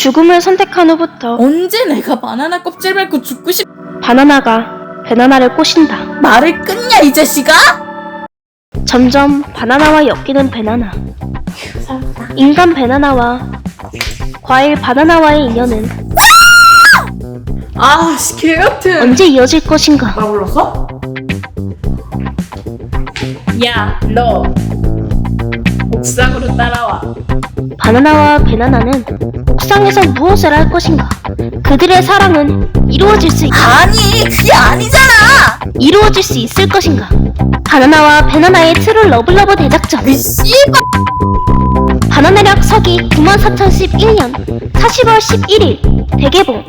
죽음을 선택한 후부터 언제 내가 바나나 껍질 밟고 죽고 싶... 바나나가 베나나를 꼬신다. 말을 끊냐 이 자식아? 점점 바나나와 엮이는 베나나. 인간 베나나와 과일 바나나와의 인연은 아 씨 개 같은 언제 이어질 것인가? 나 불렀어? 야 너 옥상으로 따라와 바나나와 베나나는 옥상에서 무엇을 할 것인가? 그들의 사랑은 이루어질 수 있, 아니 그게 아니잖아 이루어질 수 있을 것인가? 바나나와 베나나의 트롤 러블러버 대작전 이 씨발 바나나력 서기 94,011년 40월 11일 대개봉